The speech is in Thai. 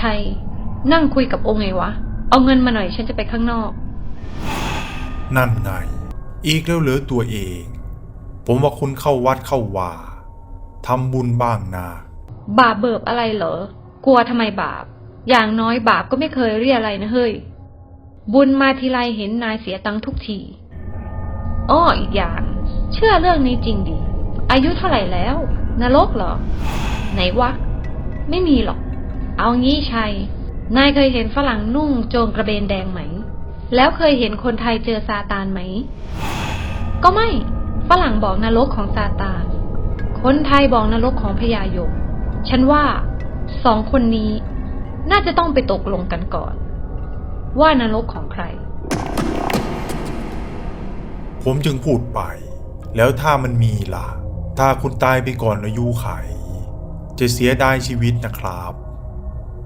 ชัย นั่งคุยกับองค์ไงวะ เอาเงินมาหน่อยฉันจะไปข้างนอก นั่นไง อีกแล้วเหลือตัวเอง ผมว่าคุณเข้าวัดเข้าวาทำบุญบ้างนะบาปเบิบอะไรเหรอ กลัวทำไมบาป อย่างน้อยบาปก็ไม่เคยเรียอะไรนะเฮ้ย บุญมาทีไรเห็นนายเสียตังค์ทุกที อ้ออีกอย่าง เชื่อเรื่องนี้จริงดิ อายุเท่าไหร่แล้ว นรกเหรอ ไหนวะ ไม่มีหรอก เอางี้ชัย นายเคยเห็นฝรั่งนุ่งโจงกระเบนแดงไหม แล้วเคยเห็นคนไทยเจอซาตานไหม ก็ไม่ ฝรั่งบอกนรกของซาตาน คนไทยบอกนรกของพญายมฉันว่าสองคนนี้ น่าจะต้องไปตกลงกันก่อน ว่านรกของใคร ผมจึงพูดไป แล้วถ้ามันมีล่ะ ถ้าคุณตายไปก่อนอายุไข จะเสียดายชีวิตนะครับ